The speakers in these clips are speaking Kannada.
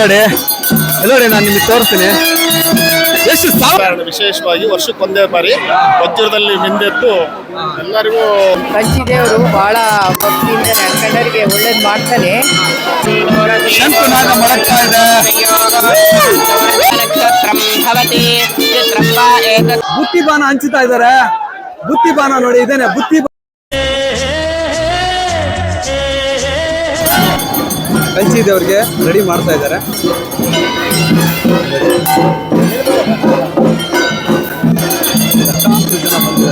ಎಲ್ಲೋಡಿ ಎಲ್ಲೋಡಿ ನಾನು ನಿಮಗೆ ತೋರಿಸ್ತೀನಿ. ಎಷ್ಟು ಸಾವಿರ ವಿಶೇಷವಾಗಿ ವರ್ಷಕ್ಕೊಂದೇ ಬಾರಿ ವಜ್ರದಲ್ಲಿ ಮಿಂದೆದ್ದು ಎಲ್ಲರಿಗೂ ಕಂಚಿದೇವರು ಬಹಳ ಭಕ್ತಿಯಿಂದ ಕಣ್ಣರಿಗೆ ಒಳ್ಳೇದು ಮಾಡ್ತಾನೆ. ಇದೆ ಭವತಿ ಚಿತ್ರಂ ವಾ ಏತತ್ ಬುತ್ತಿ ಬಾನ ಹಂಚುತ್ತಾ ಇದ್ದಾರೆ. ಬುತ್ತಿ ಬಾನ ನೋಡಿ ಇದೇನೆ ಬುತ್ತಿ ಕಂಚಿ ದೇವ್ರಿಗೆ ರೆಡಿ ಮಾಡ್ತಾ ಇದ್ದಾರೆ.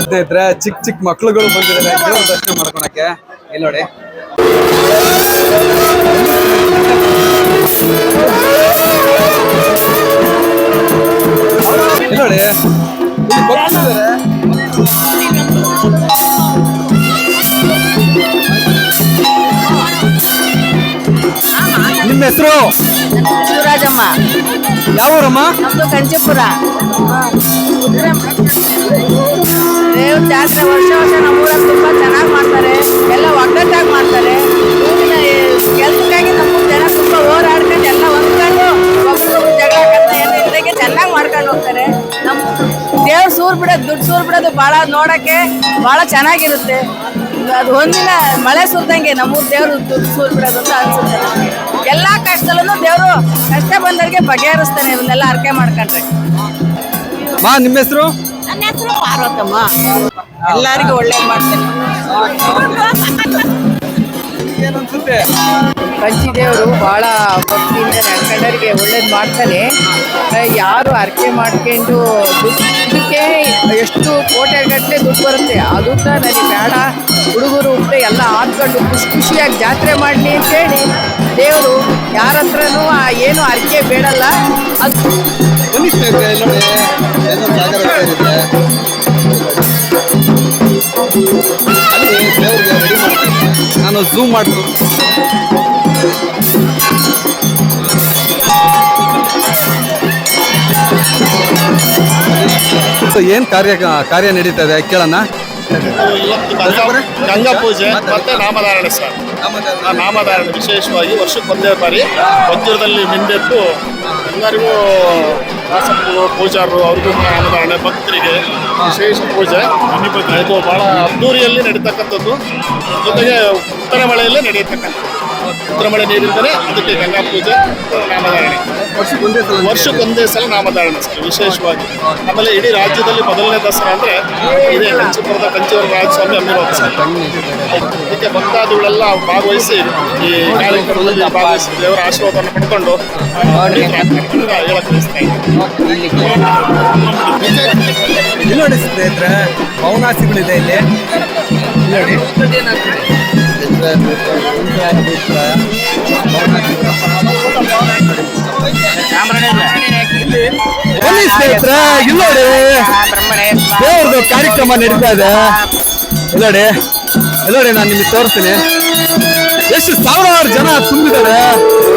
ಸ್ನೇಹಿತರೆ ಚಿಕ್ಕ ಚಿಕ್ಕ ಮಕ್ಳುಗಳು ಬಂದಿದ್ದಾರೆ. ದರ್ಶನ ಮಾಡ್ಕೊಳಕ್ಕೆ. ಇಲ್ಲಿ ನೋಡಿ. ಇಲ್ಲಿ ನೋಡಿ. ನಿಮ್ಮ ಹೆಸರು? ಶಿವರಾಜಮ್ಮ. ಯಾವ ಊರಮ್ಮ ನಮ್ದು ಕಂಚಿಪುರ. ದೇವ್ರ ಜಾತ್ರೆ ವರ್ಷ ವರ್ಷ ನಮ್ಮೂರಲ್ಲಿ ತುಂಬಾ ಚೆನ್ನಾಗಿ ಮಾಡ್ತಾರೆ. ಎಲ್ಲ ಒಗ್ಗಟ್ಟಾಗಿ ಮಾಡ್ತಾರೆ. ಊರಿನ ಕೆಲಸಕ್ಕಾಗಿ ನಮ್ಮ ಜನ ತುಂಬ ಹೋರಾಡ್ಕೊಂಡು ಎಲ್ಲ ಹೊಂದ್ಕೊಂಡು ಒಬ್ರಿಗೊಬ್ರು ಜಗಳ ಎಲ್ಲ ಇಲ್ದಂಗೆ ಚೆನ್ನಾಗಿ ಮಾಡ್ಕೊಂಡು ಹೋಗ್ತಾರೆ. ನಮ್ಮ ದೇವ್ರ ಸೂರ್ ಬಿಡೋದು ದುಡ್ಡು ಸೂರ್ ಬಿಡೋದು ಭಾಳ ನೋಡಕ್ಕೆ ಭಾಳ ಚೆನ್ನಾಗಿರುತ್ತೆ. ಅದು ಒಂದಿನ ಮಳೆ ಸುರಿದಂಗೆ ನಮ್ಮೂರು ದೇವರು ದುಡ್ಡು ಸೂರ್ ಬಿಡೋದು ಅಂತ ಅನ್ಸುತ್ತೆ ಕಷ್ಟ ಬಂದವರಿಗೆ ಬಗೆಹರಿಸ್ತಾನೆ ಇವನ್ನೆಲ್ಲ ಅರ್ಕೆ ಮಾಡ್ಕೊಂಡ್ರೆ. ಮಾ ನಿಮ್ಮ ಹೆಸರು? ನನ್ನ ಹೆಸರು ಪಾರ್ವತಮ್ಮ. ಎಲ್ಲರಿಗೂ ಒಳ್ಳೇದು ಮಾಡ್ತೇನೆ. ಏನನ್ಸುತ್ತೆ? ಕಂಚಿದೇವರು ಬಹಳ ಭಕ್ತಿಯಿಂದ ನಡ್ಕೊಂಡವರಿಗೆ ಒಳ್ಳೇದು ಮಾಡ್ತಾನೆ. ಯಾರು ಅರ್ಕೆ ಮಾಡ್ಕೊಂಡು ದುಡ್ಡು ಇದಕ್ಕೆ ಎಷ್ಟು ಕೋಟೆಗಟ್ಟಲೆ ದುಡ್ಡು ಬರುತ್ತೆ ಆ ಸಹ ನನಗೆ ಬೇಡ. ಹುಡುಗರು ಹುಟ್ಟೆ ಎಲ್ಲ ಹಾಕ್ಕೊಂಡು ಖುಷಿ ಖುಷಿಯಾಗಿ ಜಾತ್ರೆ ಮಾಡಲಿ ಅಂತೇಳಿ ದೇವರು ಯಾರ ಹತ್ರನೂ ಏನು ಅರ್ಕೆ ಬೇಡಲ್ಲ. ಅದು ನಾನು ಝೂಮ್ ಮಾಡ್ತು ಏನ್ ಕಾರ್ಯ ಕಾರ್ಯ ನಡೀತಾ ಇದೆ? ಕೇಳೋಣ. ಗಂಗಾ ಗಂಗಾ ಪೂಜೆ ಮತ್ತೆ ನಾಮಧಾರಣೆ ಸರ್ ಆ ನಾಮಧಾರಣೆ ವಿಶೇಷವಾಗಿ ವರ್ಷಕ್ಕೆ ಒಂದೇ ಬಾರಿ ವಜ್ರದಲ್ಲಿ ಮಿಂದೆದ್ದು ಎಲ್ಲರಿಗೂ ಆಸಕ್ತರು ಪೂಜಾರರು ಅವ್ರಿಗೂ ನಾಮಧಾರಣೆ ಭಕ್ತರಿಗೆ ವಿಶೇಷ ಪೂಜೆ. ಇದು ಬಹಳ ಅದ್ದೂರಿಯಲ್ಲಿ ನಡೀತಕ್ಕಂಥದ್ದು. ಜೊತೆಗೆ ಉತ್ತರ ಮಳೆಯಲ್ಲೇ ನಡೆಯತಕ್ಕಂಥದ್ದು. ಉತ್ತರ ಮಳೆ ನೀರಿಂದಲೇ ಅದಕ್ಕೆ ಗಂಗಾ ಪೂಜೆ ನಾಮಧಾರಣೆ. ವರ್ಷಕ್ಕೊಂದೇ ಸಲ ವರ್ಷಕ್ಕೊಂದೇ ಸಲ ನಾಮಧಾರಣ ಸರ್ ವಿಶೇಷವಾಗಿ. ಆಮೇಲೆ ಇಡೀ ರಾಜ್ಯದಲ್ಲಿ ಮೊದಲನೇ ದಸರಾ ಅಂದ್ರೆ ಇದೇ ಕಂಚಿಪುರದ ಕಂಚಿವರ ರಾಜಸ್ವಾಮಿ ಅಮ್ಮಿರೋದು ಸರ್ ಅದಕ್ಕೆ ಭಕ್ತಾದಿಗಳೆಲ್ಲ ಭಾಗವಹಿಸಿ ಈ ಕಾರ್ಯಕ್ರಮದಲ್ಲಿ ಭಾಗವಹಿಸಿ ದೇವರ ಆಶೀರ್ವಾದವನ್ನು ಪಡ್ಕೊಂಡು ಹೇಳಕ್ಕೆ ಬಯಸ್ತಾ ಇದ್ದೀನಿ. ಇಲ್ಲಿ ನೋಡಿ ಸ್ನೇಹಿತರೆ ಪೌನಾಸಿಗಳಿದೆ ಇಲ್ಲಿ. ಇಲ್ಲಿ ನೋಡಿ ಬನ್ನಿ ಸ್ನೇಹಿತರೆ ಇಲ್ಲಿ ನೋಡಿ ದೇವ್ರದ್ದು ಕಾರ್ಯಕ್ರಮ ನಡೀತಾ ಇದೆ ಇಲ್ಲಿ ನೋಡಿ ಇಲ್ಲಿ ನೋಡಿ ನಾನು ನಿಮಗೆ ತೋರಿಸ್ತೀನಿ ಎಷ್ಟು ಸಾವಿರಾರು ಜನ ತುಂಬಿದ್ದಾರೆ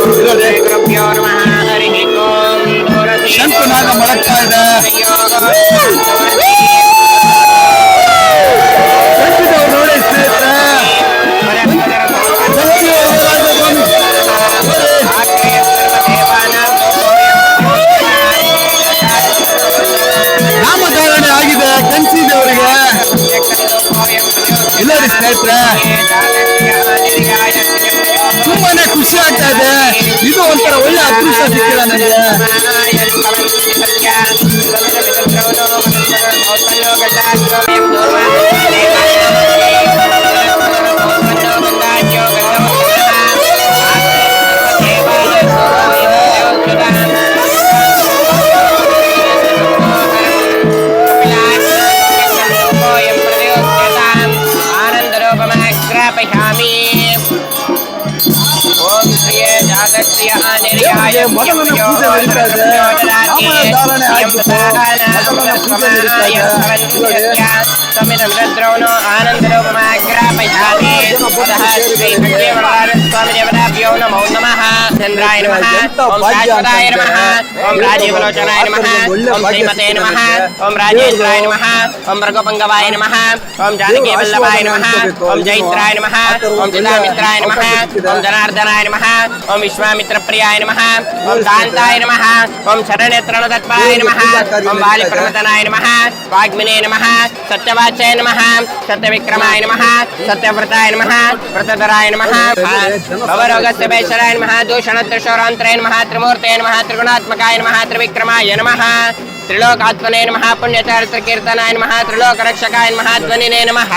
ಇಲ್ಲಿ ನೋಡಿ ಶಂಕುನಾಗ ಮೊಳಗ್ತಾ ಇದೆ ಇಲ್ಲ ರೀ ಸ್ನೇಹಿತರೆ ತುಂಬಾನೇ ಖುಷಿ ಆಗ್ತಾ ಇದೆ ಇದು ಒಂಥರ ಒಳ್ಳೆ ಅದೃಷ್ಟ ಸಿಕ್ಕಿಲ್ಲ ನನಗೆ Yeah, Anne ಜಾತಶ್ರಿಯ ದೇವರಿಗೆ ಮೊದಲನೇ ಪೂಜೆ ನಡೀತಾ ಇದೆ ಧಾರಣೆ ಆಗ್ಬಿಟ್ಟು ಮೊದಲನೇ ಪೂಜೆ ನಡೀತಾ ಇದೆ. ನೋಡಿ. ತಮಿಳಂ ರುದ್ರೌನು ಆನಂದರೂಪಮಾಗ್ರಾಪಯಾಮಿ ಪುನಃ ಶ್ರೀ ಕಟ್ಟೇವರಾರ ಸ್ವಾಮಿ ದೇವತಾಭ್ಯೋ ನಮೋ ನಮಃ ಚಂದ್ರಾಯ ನಮಃ ಓಂ ಶಾಶ್ವತಾಯ ನಮಃ ಓಂ ರಾಜೀವಲೋಚನಾಯ ನಮಃ ಓಂ ಶ್ರೀಮತೆ ನಮಃ ಓಂ ರಾಜೇಂದ್ರಾಯ ನಮಃ ಓಂ ರಘುಪಂಗವಾಯ ನಮಃ ಓಂ ಜಾನಕಿ ವಲ್ಲಭಾಯ ನಮಃ ಓಂ ಜೈತ್ರಾಯ ನಮಃ ಓಂ ಚಿದಾಮಿತ್ರಾಯ ನಮಃ ಓಂ ಜನಾರ್ದನಾಯ ನಮಃ ಓಂ ವಿಶ್ವಾಮಿತ್ರ ಪ್ರಿಯಾಯ ನಮಃ कांताय नम। ओं शरणेत्रणतत्वाय नम। ओं बालिप्रमदनाय नम। वाग्ने नम। सत्यवाचय नम। सत्यविक्रमाय नम। सत्यव्रताय नम। व्रतधराय नम। भवरोगस्य वैशराय नम। दूषण त्रिशोरांत्रय नम। त्रिमूर्तय नम। त्रिगुणात्मकाय नम। त्रिविक्रमाय नम। ತ್ರಿಲೋಕಾತ್ಮನೇ ನಮಃ ಪುಣ್ಯಚಾರಿತ್ರ ಕೀರ್ತನಾಯ ನಮಃ ತ್ರಿಲೋಕರಕ್ಷಕಾಯ ನಮಃ ಧ್ವನಿನೇ ನಮಃ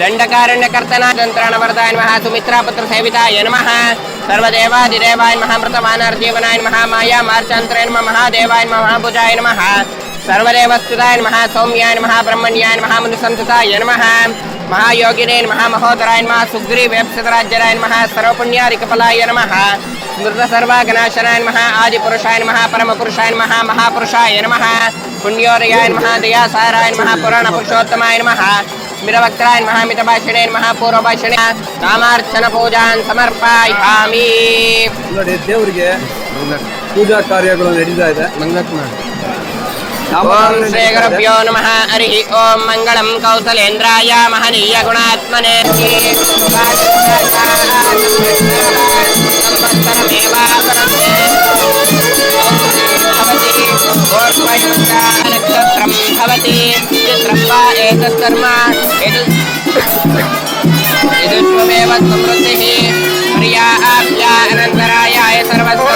ದಂಡಕಾರಣ್ಯಕರ್ತನ ತಂತ್ರಾಣವರದಾಯ ನಮಃ ಸುಮಿತ್ರಾಪುತ್ರ ಸೇವಿತಾಯ ನಮಃ ಸರ್ವದೇವಾದಿದೇವಾಯ ನಮಃ ಮೃತಮಾನಾರ್ಜೀವನಾಯ ನಮಃ ಮಾಯಾ ಮಾರ್ಚಾಂತರಾಯ ನಮಃ ಮಹಾದೇವಾಯ ನಮಃ ಮಹಾಭುಜಾಯ ನಮಃ ಸರ್ವದೇವಸ್ತುತಾಯ ನಮಃ ಸೌಮ್ಯಾಯ ನಮಃ ಬ್ರಹ್ಮಣ್ಯಾಯ ನಮಃ ಮನುಸಂತತಾಯ ನಮಃ ಮಹಾಯೋಗಿನೇ ನಮಃ ಮಹೋದರಾಯ ನಮಃ ಸುಗ್ರೀವೇಪ್ಸತರಾಜ್ಯರಾಯ ನಮಃ ಸರ್ವಪುಣ್ಯಾರಿಕಫಲಾಯ ನಮಃ ನಮಃ ಆದಿಪುರುಷಾಯ ನಮಃ ಪರಮಪುರುಷಾಯ ನಮಃ ಮಹಾಪುರುಷಾಯ ನಮಃ ಪುಣ್ಯೋದಯಾಯ ನಮಃ ದಯಾಸಾರಾಯ ನಮಃ ಪುರಾಣ ಪುರುಷೋತ್ತಮಾಯ ನಮಃ ಸ್ಮಿರವಕ್ರಾಯ ನಮಃ ಮಿತಭಾಷಣೇ ನಮಃ ಪೂರ್ವಭಾಷಣೆ ಕಾಮಾರ್ಚನ ಪೂಜಾನ್ ಸಮರ್ಪಯಾಮಿ ನೋಡಿ ದೇವರಿಗೆ ಪೂಜಾ ಕಾರ್ಯಗಳು ನಡೀತಾ ಇದೆ. ಓಂ ಶ್ರೀ ಗುರುಭ್ಯೋ ನಮಃ ಹರಿ ಓಂ ಮಂಗಳಂ ಕೌಸಲೇಂದ್ರಾಯ ಮಹನೀಯ ಗುಣಾತ್ಮನೆ. भवति चित्रं वा एतत् कर्म यदुष्वमेव समृद्धिः प्रियाभ्या अनन्तरायाय सर्वत्र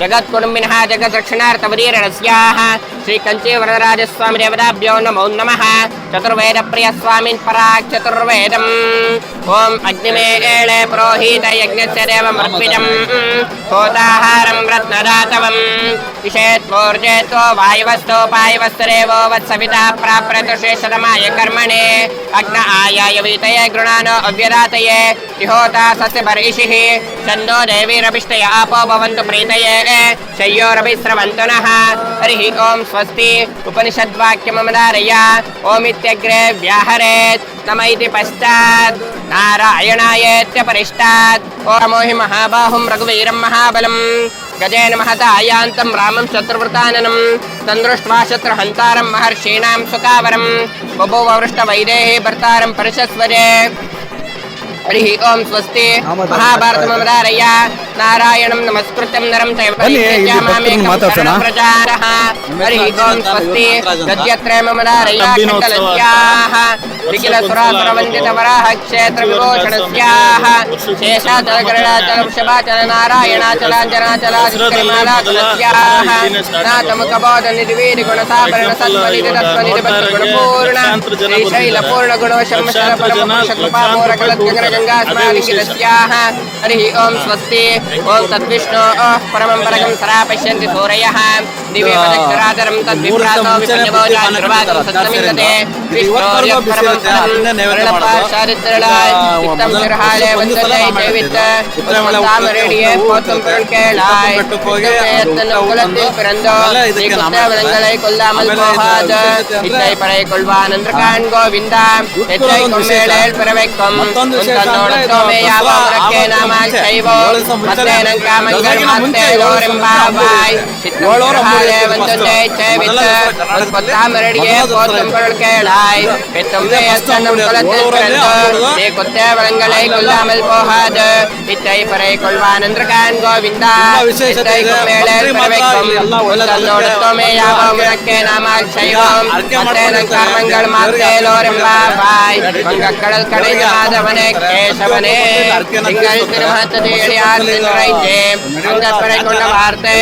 जगत्कुटुम्बिनः जगत्सक्षणार्थवरीरणस्याः श्रीकञ्चीवरदराजस्वामिदेवताभ्यो नमो नमः। चतुर्वेदप्रियस्वामिन् पराक् चतुर्वेदम्। ॐ अग्निमेले पुरोहितयज्ञस्य देवमर्पितम्। होताहारम् रत्नदातवम्। विषेत्वोर्जेत्वो वायुवस्तो पायुवस्तुरेवो वत्सविता प्राप्रतुषेशतमाय कर्मणे। अग्न आयाय वीतये गृणान अव्यदातये। इहोता सस्य बर्हिषिः छन्दो देवीरभिष्टय आपो भवन्तु प्रीतये। शय्योरभिस्रवन्तुनः हरिः ॐ स्वस्ति उपनिषद्वाक्यमदारय ओमित्यग्रे व्याहरेत् नम इति पश्चात् नारायणायेत्यपरिष्टात् ओमोहि महाबाहुं रघुवीरं महाबलम् गजेन महतायान्तं रामं शत्रुवृताननं तन्दृष्ट्वा शत्रुहन्तारं महर्षीणां सुकावरं बभूववृष्टवैदेः भर्तारं परशस्वरे హరి ఓం స్వస్తి మహాభారతమరారయ్య నారాయణం నమస్కృత్యం నరం హరి ఓం స్వస్తి దద్యత్రయమరారయ్యాఖిలసురాసురవందితవరాహ క్షేత్ర విభూషణస్యాః శేషాచలకరణాచలవృషభాచల నారాయణాచలాంజనాచలాచలమాలాచలస్యాః నాతముఖబోధ నిర్వీరి గుణసాభరణ సత్వనిధి తత్వనిధి భక్తి గుణపూర్ణ శ్రీశైలపూర్ణ గుణోశంశల పరమపురుష కృపాపూర కలత్యగ్ర गङ्गास्मादिङ्गिरस्याः हरिः ॐ स्वस्ति ॐ तद्विष्णोः परमं परगं सरा पश्यन्ति सूरयः दिवे पदक्षरादरं तद्विभ्रातो विपण्यभोजाश्रवादं सत्समिन्दते विष्णोर्यः परमं परं वर्णपाशादित्रलाय चित्तं शिरहाले वन्दते जैवित्त தாமரேடிய போற்றும் பொருட்களாய் குலத்தில் பிறந்தோ நீ குத்த விலங்குகளை கொல்லாமல் போகாத இத்தை படை கொள்வான் என்று காண்கோ விந்தாம் எத்தை கொத்தே வளங்களை கொல்லாமல் போகாது செய்வோம் மத்தேனங் காமங்கள் மாத்தேலோரெம்பாவாய் சித்தோளோரமாலே வந்துட்டே சேவித்து தாமரடியே போற்றும் பொருள் கேளாய் பெத்தும் பெயர்த்தனும் குலத்தில் பிறந்தோ நீ குற்றவிலங்களை கொல்லாமல் போகாது இத்தை பறை கொள்வான் என்று காண் கோவிந்தா இத்தை கொம்மேளேல் பிறவைக்கும் தன்னோடத்தோமே யாவோ உனக்கே நாமால் செய்வோம் மத்தேனங் காமங்கள் மாத்தேலோரெம்பாவாய் வங்கக்கடல் கடைந்த மாதவனே கேசவனே திங்கள் திருமகத்தேடியார் தின்றைத்தே அங்கப்படை கொண்ட வார்த்தை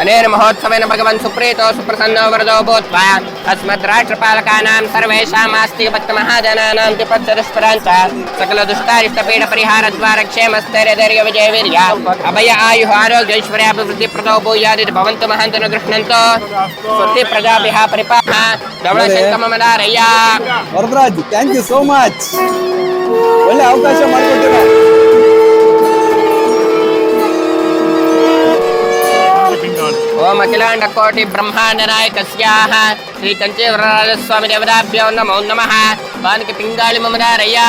అనేన మహోత్సవేన భగవన్ సుప్రీతో సుప్రసన్నో వరదో భూత్వా అస్మద్ రాష్ట్రపాలకానాం సర్వేషాం ఆస్తికపత్త మహాజనానాం తిపచ్చరస్పరాంచ సకల దుష్టారిష్టపీడ పరిహార ద్వార క్షేమస్థైర్యధైర్య విజయ వీర్య అభయ ఆయుః ఆరోగ్యైశ్వర్యాభివృద్ధి ప్రదో భూయాది భవంతు మహంతును గృహ్ణంతో స్వస్తి ప్రజాభిః పరిపాలన ధవళ శంకమమదారయ్య Varadaraj thank you so much ಒಳ್ಳೆ ಅವಕಾಶ ಮಾಡಿಕೊಟ್ಟಿರೋ. ఓమఖిలాండకోటి బ్రహ్మాండ నాయక శ్రీ కంచీవరరాజస్వామి దేవతాభ్యో నమో నమ. వానికి పింగాళి మమదారయ్యా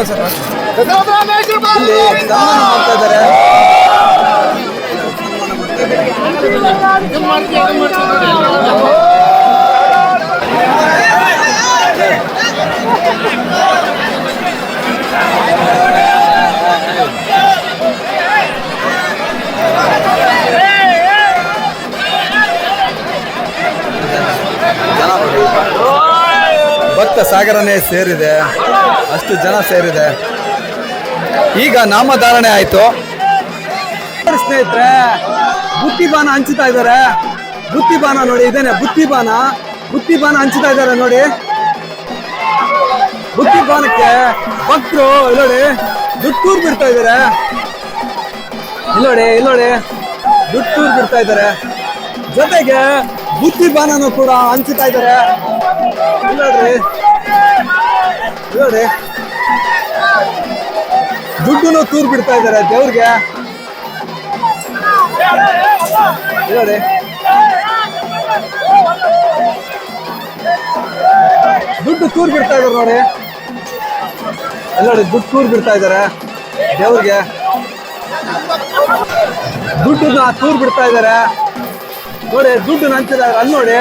ಧನ್ಯವಾದ ಸರ್ ಸನ್ಮಾನ ಮಾಡ್ತಾ ಇದ್ದಾರೆ ಜನ ಭಕ್ತ ಸಾಗರನೇ ಸೇರಿದೆ. ಅಷ್ಟು ಜನ ಸೇರಿದೆ. ಈಗ ನಾಮಧಾರಣೆ ಆಯ್ತು. ಸ್ನೇಹಿತರೆ ಬುತ್ತಿಬಾನ ಹಂಚುತ್ತಾ ಇದ್ದಾರೆ. ಬುತ್ತಿಬಾನ ನೋಡಿ, ಇದೇನೆ ಬುತ್ತಿಬಾನ ಬುತ್ತಿಬಾನ ಹಂಚುತ್ತಾ ಇದ್ದಾರೆ ನೋಡಿ. ಬುತ್ತಿಬಾನಕ್ಕೆ ಭಕ್ತರು ಇಲ್ಲೋಡಿ ದುಡ್ಡು ಬಿಡ್ತಾ ಇದ್ದಾರೆ. ಇಲ್ಲೋಡಿ ಇಲ್ಲೋಡಿ ದುಡ್ಡು ಬಿಡ್ತಾ ಇದ್ದಾರೆ. ಜೊತೆಗೆ ಬುತ್ತಿಬಾನನು ಕೂಡ ಹಂಚುತ್ತಾ ಇದ್ದಾರೆ. ಇಲ್ಲೋಡಿ ದುಡ್ಡನ್ನು ತೂರ್ ಬಿಡ್ತಾ ಇದ್ದಾರೆ ದೇವ್ರಿಗೆ. ನೋಡಿ ದುಡ್ಡು ತೂರ್ ಬಿಡ್ತಾ ಇದಾರೆ ನೋಡಿ. ನೋಡಿ ದುಡ್ಡು ತೂರ್ ಬಿಡ್ತಾ ಇದಾರೆ ದೇವ್ರಿಗೆ. ದುಡ್ಡನ್ನ ತೂರ್ ಬಿಡ್ತಾ ಇದಾರೆ ನೋಡಿ, ದುಡ್ಡು ನಂತಿದ್ದಾರೆ ಅಲ್ಲಿ ನೋಡಿ.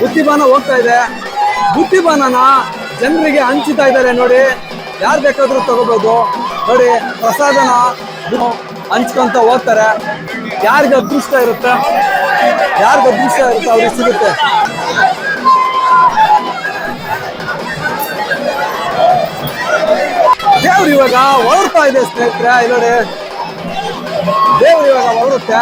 ಬುತ್ತಿಬಾನ ಹೋಗ್ತಾ ಇದೆ. ಬುತ್ತಿಬಾನನ ಜನರಿಗೆ ಹಂಚುತ್ತಾ ಇದ್ದಾರೆ ನೋಡಿ. ಯಾರು ಬೇಕಾದ್ರೂ ತಗೋಬೋದು. ನೋಡಿ, ಪ್ರಸಾದನ ಹಂಚ್ಕೊಂತ ಹೋಗ್ತಾರೆ. ಯಾರಿಗೆ ಅದೃಷ್ಟ ಇರುತ್ತೆ? ಯಾರಿಗೆ ಅದೃಷ್ಟ ಇರುತ್ತೆ ಅವ್ರಿಗೆ ಸಿಗುತ್ತೆ. ದೇವ್ರು ಇವಾಗ ಹೊರಡ್ತಾ ಇದೆ ಸ್ನೇಹಿತರೆ. ನೋಡಿ. ದೇವ್ರು ಇವಾಗ ಹೊರಡುತ್ತೆ.